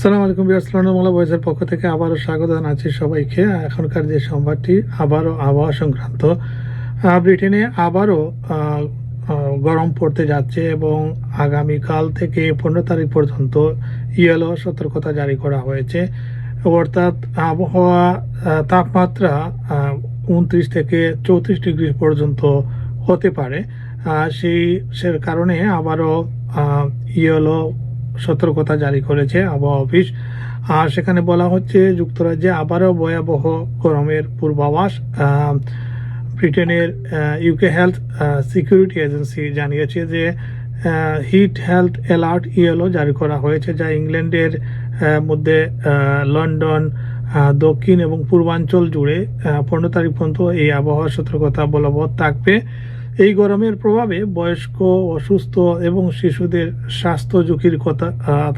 সালাম আলাইকুম বিয়াসলামলা বয়সের পক্ষ থেকে আবারও স্বাগত জানাচ্ছি সবাইকে। এখনকার যে সংবাদটি, আবারও আবহাওয়া সংক্রান্ত ব্রিটেনে আবারও গরম পড়তে যাচ্ছে এবং আগামীকাল থেকে পনেরো তারিখ পর্যন্ত ইয়েলো সতর্কতা জারি করা হয়েছে। অর্থাৎ আবহাওয়া তাপমাত্রা উনত্রিশ থেকে চৌত্রিশ ডিগ্রি পর্যন্ত হতে পারে। সেই সে কারণে আবারও ইয়েলো সতর্কতা জারি করেছে আবহাওয়া অফিস। আর সেখানে বলা হচ্ছে, যুক্তরাজ্যে আবারও ভয়াবহ গরমের পূর্বাভাস। ব্রিটেনের ইউকে হেলথ সিকিউরিটি এজেন্সি জানিয়েছে যে হিট হেলথ অ্যালার্ট ইয়েলো জারি করা হয়েছে, যা ইংল্যান্ডের মধ্যে লন্ডন দক্ষিণ এবং পূর্বাঞ্চল জুড়ে পনেরো তারিখ পর্যন্ত এই আবহাওয়া সতর্কতা বলবৎ থাকবে। এই গরমের প্রভাবে বয়স্ক, অসুস্থ এবং শিশুদের স্বাস্থ্য ঝুঁকির কথা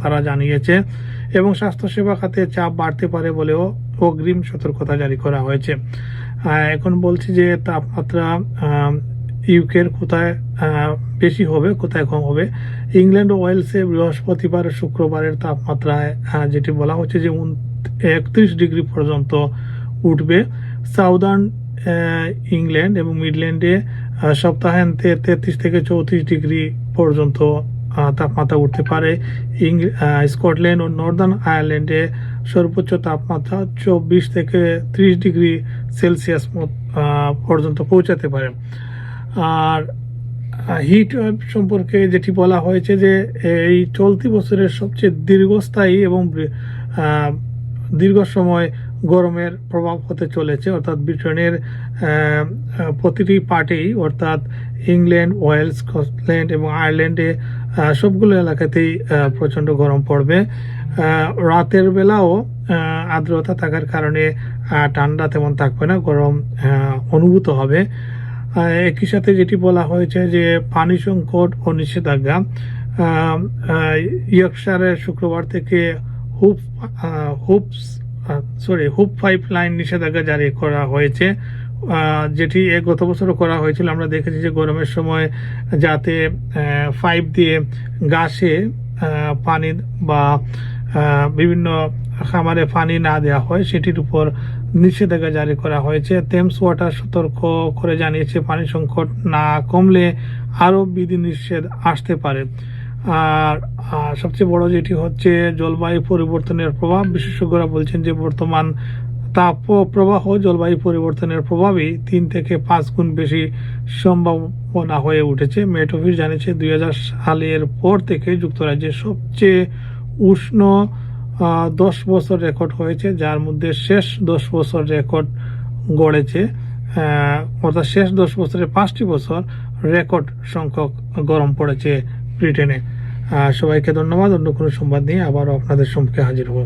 তারা জানিয়েছে এবং স্বাস্থ্যসেবা খাতে চাপ বাড়তে পারে বলেও অগ্রিম সতর্কতা জারি করা হয়েছে। এখন বলছি যে তাপমাত্রা ইউকের কোথায় বেশি হবে, কোথায় কম হবে? ইংল্যান্ড ওয়েলসে বৃহস্পতিবার শুক্রবারের তাপমাত্রায় যেটি বলা হচ্ছে যে একত্রিশ ডিগ্রি পর্যন্ত উঠবে। সাউদার্ন ইংল্যান্ড এবং মিডল্যান্ডে সপ্তাহান্তে তেত্রিশ থেকে চৌত্রিশ ডিগ্রি পর্যন্ত তাপমাত্রা উঠতে পারে। স্কটল্যান্ড ও নর্দার্ন আয়ারল্যান্ডে সর্বোচ্চ তাপমাত্রা চব্বিশ থেকে ত্রিশ ডিগ্রি সেলসিয়াস পর্যন্ত পৌঁছাতে পারে। আর হিট সম্পর্কে যেটি বলা হয়েছে যে, এই চলতি বছরের সবচেয়ে দীর্ঘস্থায়ী এবং দীর্ঘ সময় গরমের প্রভাব হতে চলেছে, অর্থাৎ ব্রিটেনের প্রতিটি পার্টেই, অর্থাৎ ইংল্যান্ড, ওয়েলস, স্কটল্যান্ড এবং আয়ারল্যান্ডে সবগুলো এলাকাতেই প্রচণ্ড গরম পড়বে। রাতের বেলাও আর্দ্রতা থাকার কারণে ঠান্ডা তেমন থাকবে না, গরম অনুভূত হবে। একই সাথে যেটি বলা হয়েছে যে, পানি সংকট ও নিষেধাজ্ঞা ইয়র্কশারের শুক্রবার থেকে হুপ হুপস সরি হুপ পাইপ লাইন নিষেধাজ্ঞা জারি করা হয়েছে। যেটি এ গত বছরও করা হয়েছিল। আমরা দেখেছি যে গরমের সময় যাতে পাইপ দিয়ে গাছে পানি বা বিভিন্ন খামারে পানি না দেওয়া হয়, সেটির উপর নিষেধাজ্ঞা জারি করা হয়েছে। টেমস ওয়াটার সতর্ক করে জানিয়েছে, পানি সংকট না কমলে আরও বিধি নিষেধ আসতে পারে। আর সবচেয়ে বড় যেটি হচ্ছে জলবায়ু পরিবর্তনের প্রভাব। বিশেষজ্ঞরা বলছেন যে বর্তমান তাপ প্রবাহ জলবায়ু পরিবর্তনের প্রভাবই তিন থেকে পাঁচ গুণ বেশি সম্ভাবনা হয়ে উঠেছে। মেট অফিস জানিয়েছে, দুই হাজার সালের পর থেকে যুক্তরাজ্যের সবচেয়ে উষ্ণ দশ বছর রেকর্ড হয়েছে, যার মধ্যে শেষ দশ বছর রেকর্ড গড়েছে। অর্থাৎ শেষ দশ বছরে পাঁচটি বছর রেকর্ড সংখ্যক গরম পড়েছে। ব্রিটেনে। সবাইকে ধন্যবাদ। অন্য কোনো সংবাদ নিয়ে আবারও আপনাদের সম্মুখে হাজির হব।